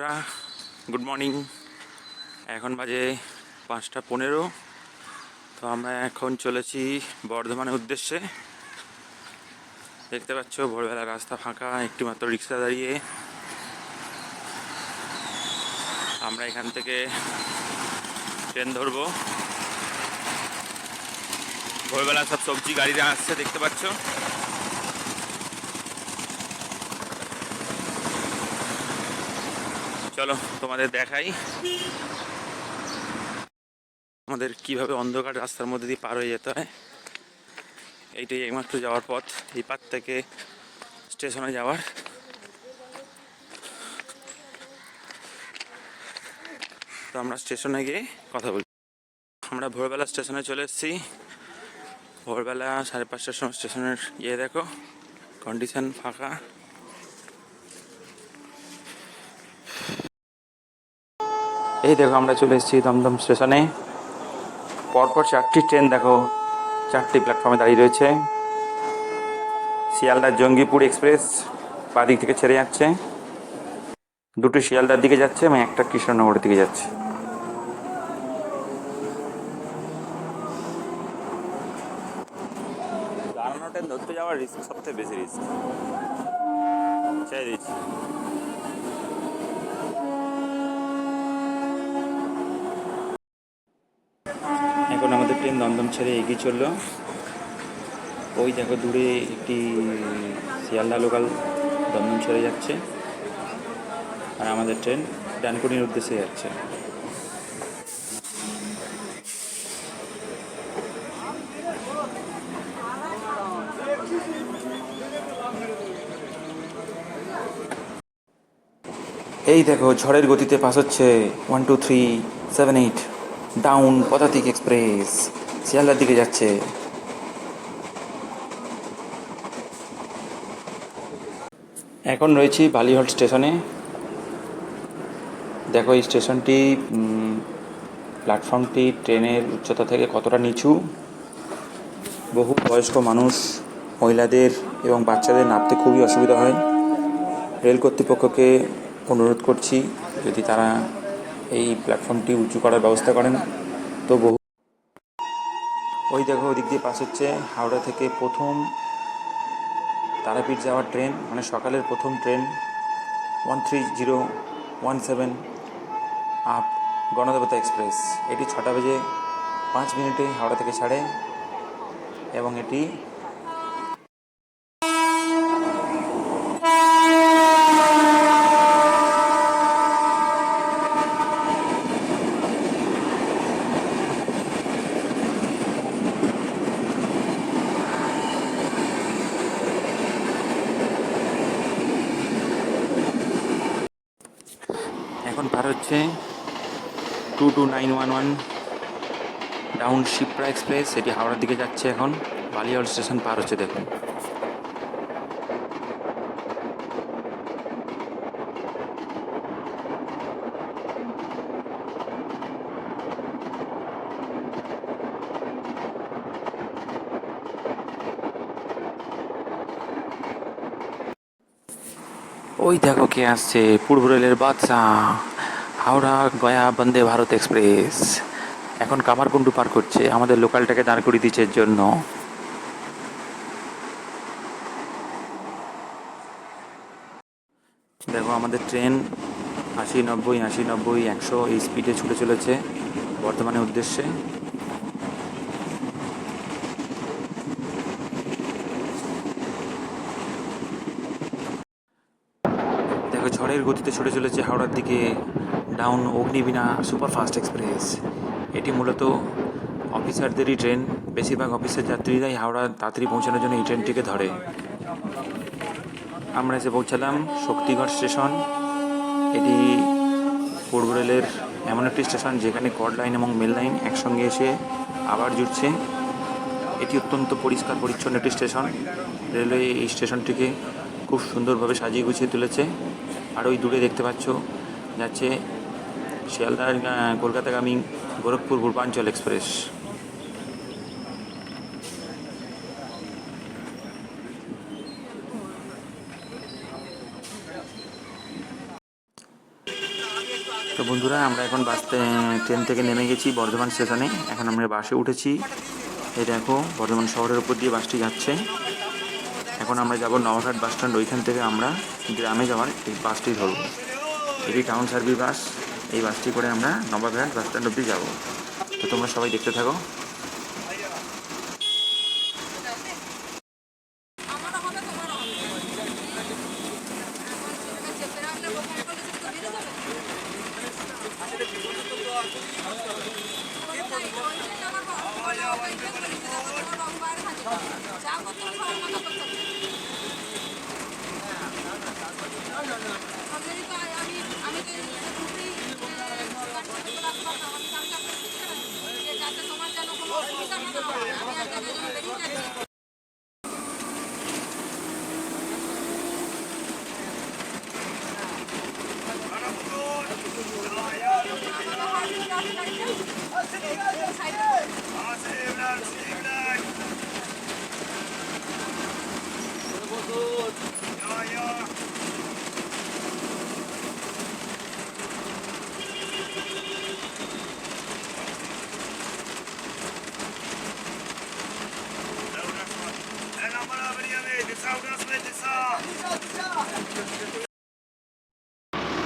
বন্ধুরা good morning এখন বাজে পাঁচটা পনেরো, তো আমরা এখন চলেছি বর্ধমানের উদ্দেশ্যে। দেখতে পাচ্ছ, ভোরবেলা রাস্তা ফাঁকা একটি মাত্র রিক্সা দাঁড়িয়ে। আমরা এখান থেকে ট্রেন ধরবো। ভোরবেলা সব সবজি গাড়িতে আসছে, দেখতে পাচ্ছ। চলো তোমাদের দেখাই। আমাদের কীভাবে অন্ধকার রাস্তার মধ্যে দিয়ে পার হয়ে যেতে হয়। এইটাই এইমাত্র যাওয়ার পথ। এই পার থেকে স্টেশনে যাওয়ার। তো আমরা স্টেশনে গিয়ে কথা বলি। আমরা ভোরবেলা স্টেশনে চলে এসেছি। ভোরবেলা সাড়ে পাঁচটার সময় স্টেশনের ইয়ে দেখো। কন্ডিশন ফাঁকা। এই দেখো, আমরা চলে এসেছি দমদম স্টেশনে। পরপর চারটি ট্রেন দেখো, চারটি প্ল্যাটফর্মে দাঁড়িয়ে রয়েছে। শিয়ালদার জঙ্গিপুর এক্সপ্রেস বাদিক থেকে ছেড়ে যাচ্ছে। দুটো শিয়ালদার দিকে যাচ্ছে এবং একটা কৃষ্ণনগরের দিকে যাচ্ছে। যাওয়ার রিস্ক সবথেকে বেশি রিস্ক ছেড়ে দিচ্ছি। এখন আমাদের ট্রেন দমদম ছেড়ে এগিয়ে চলল। ওই দেখো দূরে একটি শিয়ালদা লোকাল দমদম ছেড়ে যাচ্ছে। আর আমাদের ট্রেন ডানকুনির উদ্দেশ্যে যাচ্ছে। এই দেখো ঝড়ের গতিতে পাস হচ্ছে one two three seven eight down Padatik express, শিয়ালদার দিকে যাচ্ছে। এখন রয়েছি বালিহট স্টেশনে। দেখো এই স্টেশনটি প্ল্যাটফর্মটি ট্রেনের উচ্চতা থেকে কতটা নিচু। বহু বয়স্ক মানুষ, মহিলাদের এবং বাচ্চাদের নামতে খুবই অসুবিধা হয়। রেল কর্তৃপক্ষকে অনুরোধ করছি, যদি তারা এই প্ল্যাটফর্মটি উঁচু করার ব্যবস্থা করেন। তো বহু ওই দেখো, ওদিক দিয়ে পাস হচ্ছে হাওড়া থেকে প্রথম তারাপীঠ যাওয়ার ট্রেন মানে সকালের প্রথম train. One three zero one seven up Ganadevata express. এটি ছটা বেজে পাঁচ মিনিটে হাওড়া থেকে ছাড়ে এবং এটি পার হচ্ছে two two nine one one down Shipra express এটি হাওড়ার দিকে যাচ্ছে এখন। বালিয়াল স্টেশন পার হচ্ছে, দেখুন। ওই দেখো কে আসছে, পূর্ব রেলের বাদশাহ। হাওড়া, গয়া, বন্দে ভারত এক্সপ্রেস। এখন কামারকুণ্ডু পার করছে। আমাদের লোকালটাকে দাঁড় করিয়ে দিচ্ছে জন্য। দেখো, আমাদের ট্রেন আশি নব্বই আশি নব্বই, একশো এই স্পিডে ছুটে চলেছে বর্তমানের উদ্দেশ্যে। দেখো, ঝড়ের গতিতে ছুটে চলেছে হাওড়ার দিকে। ডাউন অগ্নিবীণা সুপারফাস্ট এক্সপ্রেস এটি মূলত অফিসারদেরই ট্রেন বেশিরভাগ অফিসের যাত্রীরাই হাওড়া তাড়াতাড়ি পৌঁছানোর জন্য এই ট্রেনটিকে ধরে। আমরা এসে পৌঁছালাম শক্তিগড় স্টেশন। এটি পূর্ব রেলের এমন একটি স্টেশন যেখানে কড লাইন এবং মেল লাইন একসঙ্গে এসে আবার জুড়ছে। এটি অত্যন্ত পরিষ্কার পরিচ্ছন্ন একটি স্টেশন। রেলওয়ে এই স্টেশনটিকে খুব সুন্দরভাবে সাজিয়ে গুছিয়ে তুলেছে। আর ওই দূরে দেখতে পাচ্ছ, যাচ্ছে শিয়ালদার আহ, কলকাতাগামী গোরখপুর পূর্বাঞ্চল এক্সপ্রেস। তো বন্ধুরা আমরা এখন বাস ট্রেন থেকে নেমে গেছি বর্ধমান স্টেশনে। এখন আমরা বাসে উঠেছি। এই দেখো বর্ধমান শহরের উপর দিয়ে বাসটি যাচ্ছে। এখন আমরা যাব নওঘাট বাস স্ট্যান্ড ওইখান থেকে আমরা গ্রামে যাওয়ার এই বাসটি ধরবো। এটি টাউন সার্ভিস বাস। এই বাসটি করে আমরা নবাঘাট বাস স্ট্যান্ড অব্দি যাব। তো তোমরা সবাই দেখতে থাকো আমারও হবে তোমারও হবে চেপে রাখলে গোপন করলে সেটা তো বেড়ে যাবে যা করতে হবে সবার মতো করতে হবে আমি তো আমি আমি তো দুটোই রাখলাম আমি কালকে আপনাকে যাতে তোমার যেন কোনো অসুবিধা না হয় আমি এক জায়গায় যেন বেরিয়ে যাচ্ছি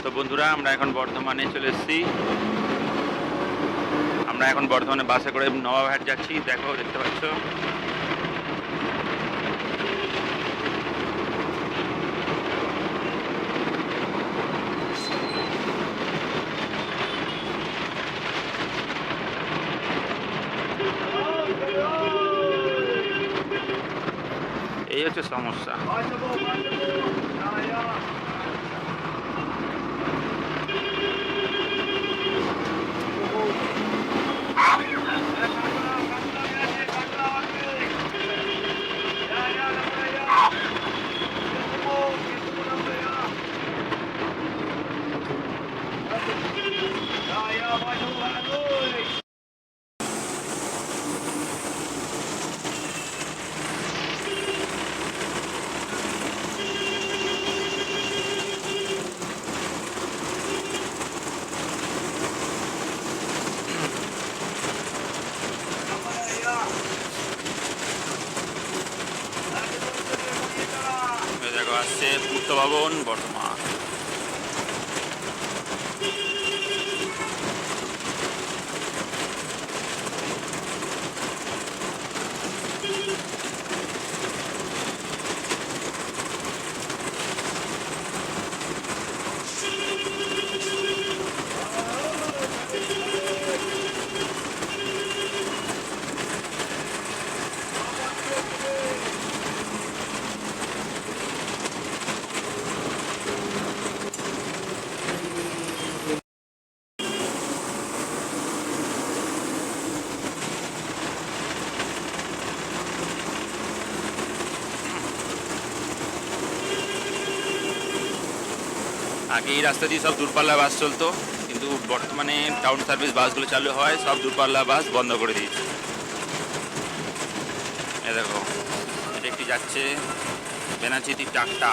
তো বন্ধুরা, আমরা এখন বর্ধমানে চলে এসেছি। আমরা এখন বর্ধমানে বাসে করে নবাবহাট যাচ্ছি। দেখো, দেখতে পাচ্ছ? এই হচ্ছে সমস্যা এই দেখো আসছে পূর্ত ভবন বর্তমান আগে এই রাস্তা দিয়ে সব দূরপাল্লা বাস চলতো, কিন্তু বর্তমানে টাউন সার্ভিস বাসগুলো চালু হয়, সব দূরপাল্লা বাস বন্ধ করে দিয়েছে। দেখো, এটা একটি যাচ্ছে বেনাচিতি টাকটা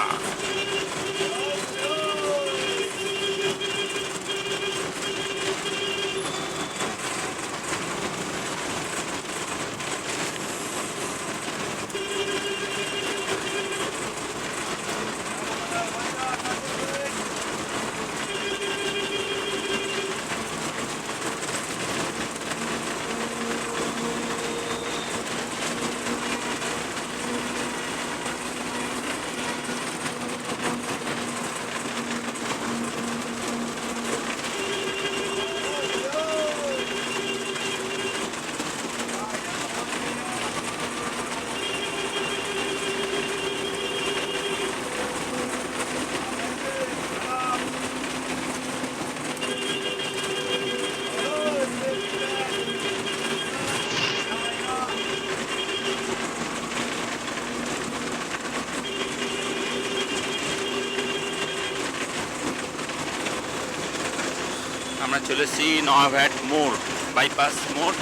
চলেছি নয়াঘাট মোড় বাইপাস মোড়।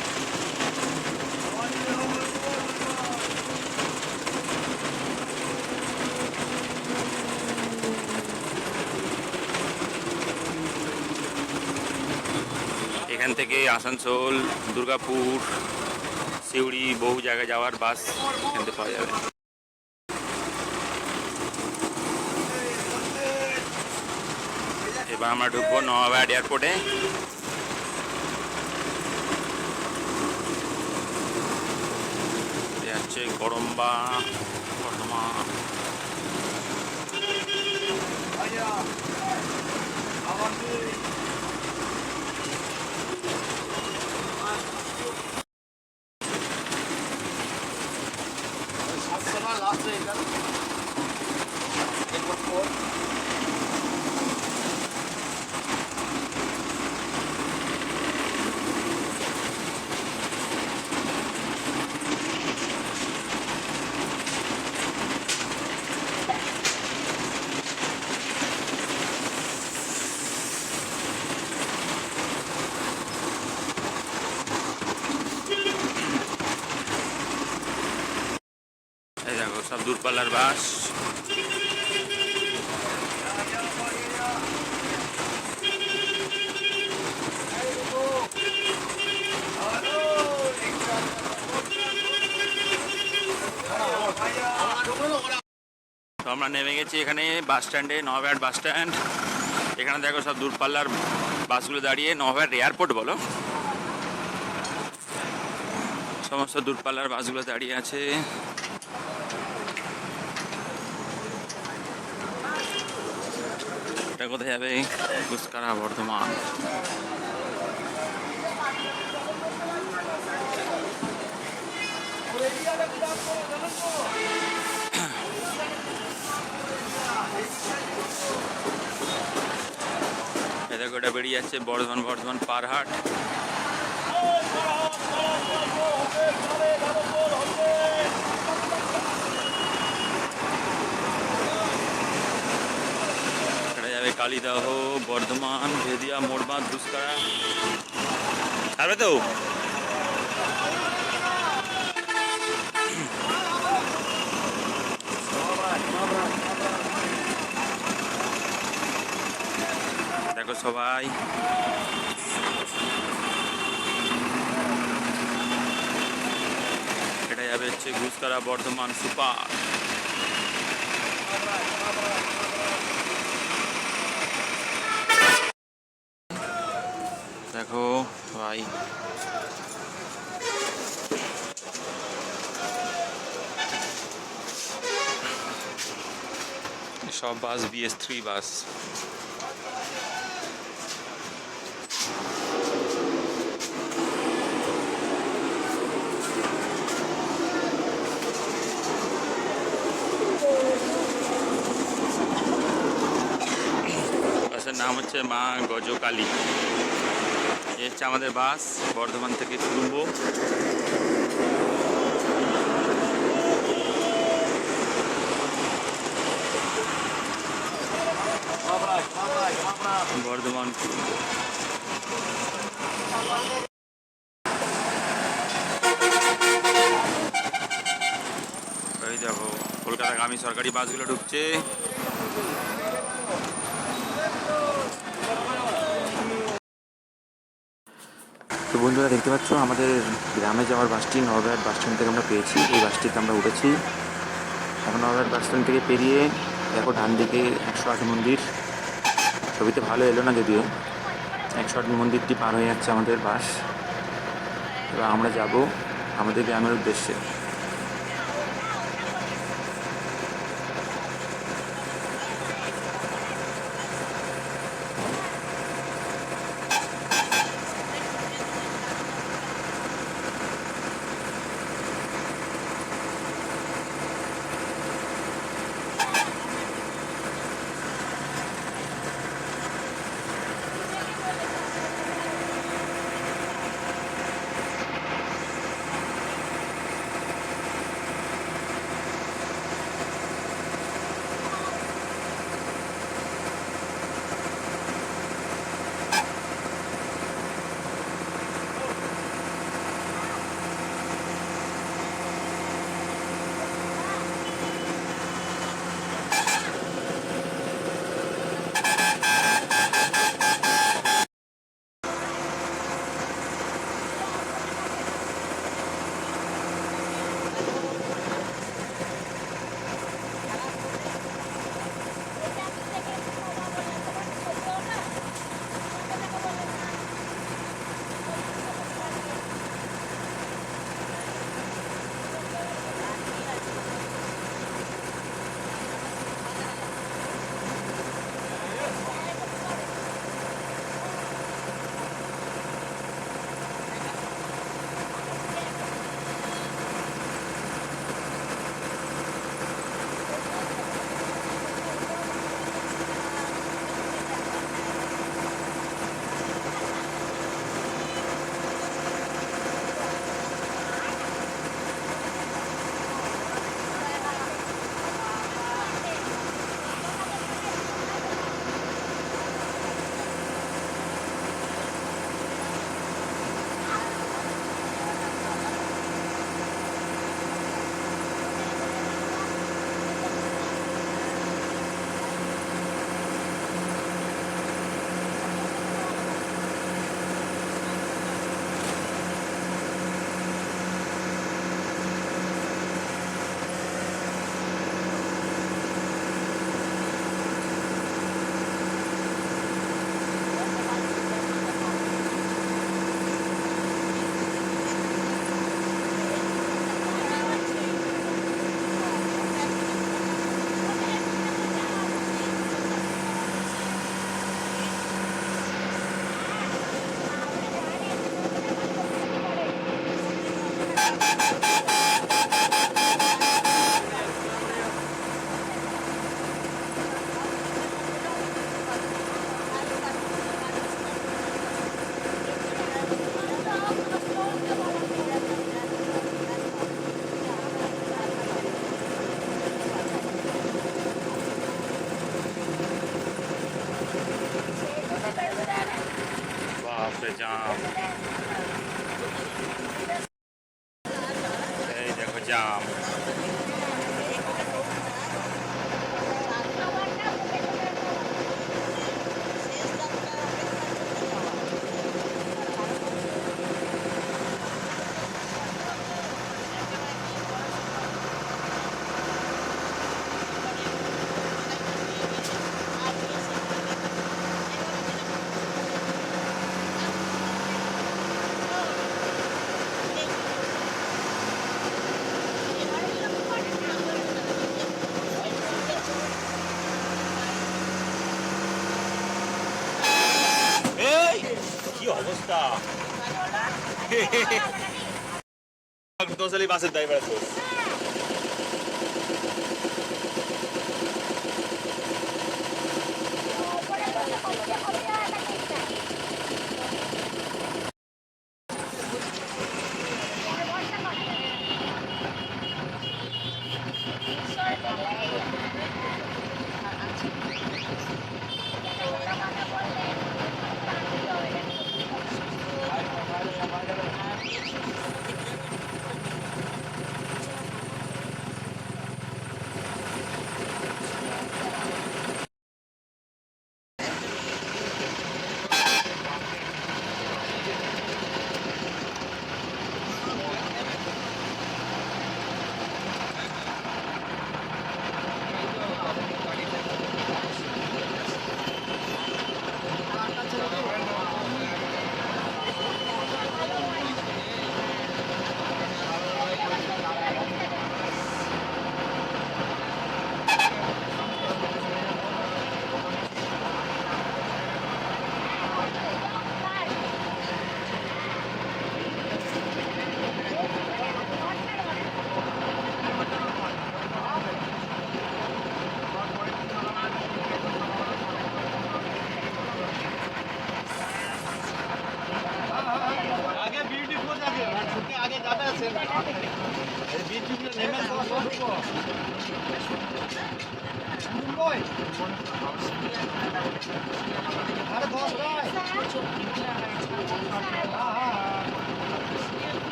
এখান থেকে আসানসোল, দুর্গাপুর, সিউড়ি, বহু জায়গায় যাওয়ার বাস এখান থেকে পাওয়া যাবে। এবার আমরা ঢুকবো নওয়াবাদ এয়ারপোর্টে হচ্ছে গরম্বা বর্ধমান এই দেখো সব দূরপাল্লার বাস। আমরা নেমে গেছি এখানে, বাস স্ট্যান্ডে নবাট বাস স্ট্যান্ড। এখানে দেখো সব দূরপাল্লার বাসগুলো দাঁড়িয়ে নবাট এয়ারপোর্ট বলো। সমস্ত দূরপাল্লার বাসগুলো দাঁড়িয়ে আছে। কোথায় যাবে কুসকারা বর্ধমান। দেখো এটা বেরিয়ে যাচ্ছে বর্ধমান বর্ধমান পারহাট এটা যাবে কালিদাহ বর্ধমান ভেদিয়া মোড়বাঁধ দুষ্করা। ছাড়বে তো দেখো সবাই। এটা যাবে হচ্ছে ঘুষকরা বর্ধমান সুপার দেখো ভাই সব বাস বিএস থ্রি বাস বাসের নাম হচ্ছে মা গজকালী এ হচ্ছে আমাদের বাস বর্ধমান থেকে বর্ধমান এই দেখো সরকারি বাসগুলো ঢুকছে। তো বন্ধুরা, দেখতে পাচ্ছ, আমাদের গ্রামে যাওয়ার বাসটি নবঘাট বাস স্ট্যান্ড থেকে আমরা পেয়েছি। এই বাসটিতে আমরা উঠেছি। এখন নবঘাট বাস স্ট্যান্ড থেকে পেরিয়ে দেখো ডান দিকে একশো আট মন্দির। ছবিতে ভালো এলো না যদিও। এক শট মন্দিরটি পার হয়ে যাচ্ছে আমাদের বাস। এবার আমরা যাব আমাদের গ্রামের উদ্দেশ্যে। বাপরে জাম এই দেখো Dosa libas el driver.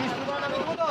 মিষ্টি দোকান আমি তো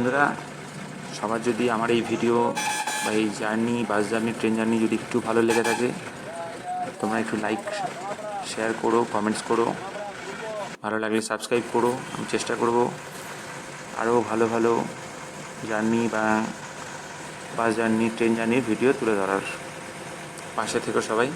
বন্ধুরা, সবার যদি আমার এই ভিডিও বা এই journey, bus journey, train journey যদি একটু ভালো লেগে থাকে, তোমরা একটু লাইক শেয়ার করো কমেন্টস করো। ভালো লাগলে সাবস্ক্রাইব করো, আমি চেষ্টা করব আরও ভালো ভালো জার্নি বা বাস জার্নি, ট্রেন জার্নির ভিডিও তুলে ধরার। পাশে থেকে সবাই।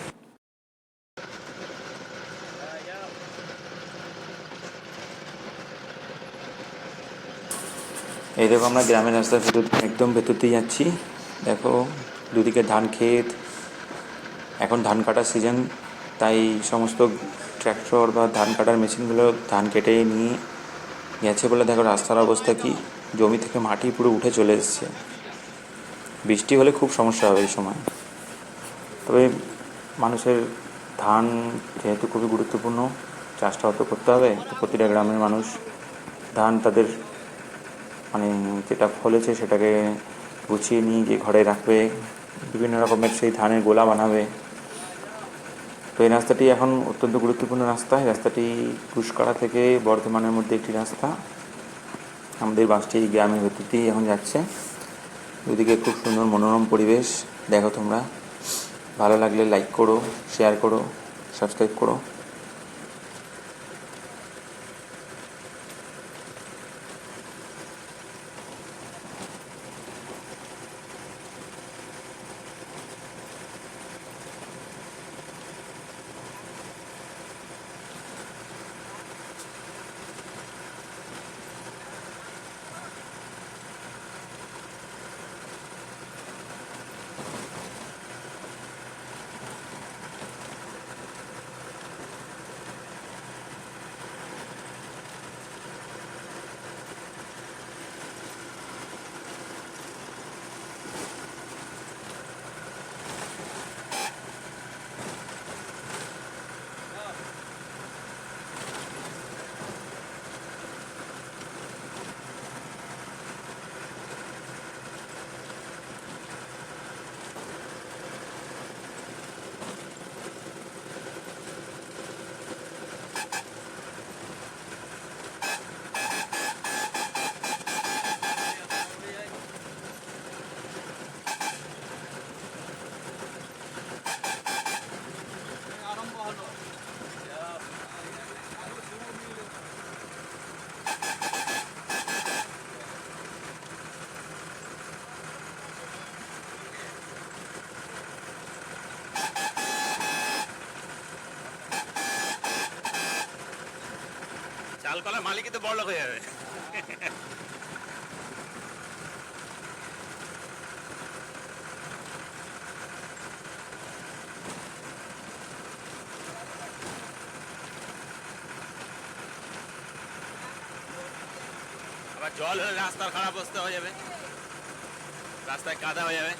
এই দেখো আমরা গ্রামের রাস্তার ভেতর একদম ভেতর দিয়ে যাচ্ছি। দেখো দুদিকে ধান ক্ষেত, এখন ধান কাটার সিজন তাই সমস্ত ট্র্যাক্টর বা ধান কাটার মেশিনগুলো ধান কেটে নিয়ে গেছে বলে দেখো রাস্তার অবস্থা কি। জমি থেকে মাটি পুরো উঠে চলে এসছে। বৃষ্টি হলে খুব সমস্যা হবে এই সময়। তবে মানুষের ধান যেহেতু খুবই গুরুত্বপূর্ণ, চাষটা হয়তো করতে হবে। প্রতিটা গ্রামের মানুষ ধান তাদের মানে যেটা ফলেছে সেটাকে গুছিয়ে নিয়ে গিয়ে ঘরে রাখবে, বিভিন্ন রকমের সেই ধানের গোলা বানাবে। তো এই রাস্তাটি এখন অত্যন্ত গুরুত্বপূর্ণ রাস্তা। এই রাস্তাটি পুষ্করা থেকে বর্ধমানের মধ্যে একটি রাস্তা। আমাদের বাসটি গ্রামের ভেতর দিয়েই এখন যাচ্ছে। দুদিকে খুব সুন্দর মনোরম পরিবেশ। দেখো তোমরা। ভালো লাগলে লাইক করো শেয়ার করো সাবস্ক্রাইব করো। কলার মালিকই তো বড় হয়ে যাবে। আবার জল হলে রাস্তার খারাপ অবস্থা হয়ে যাবে। রাস্তায় কাদা হয়ে যাবে।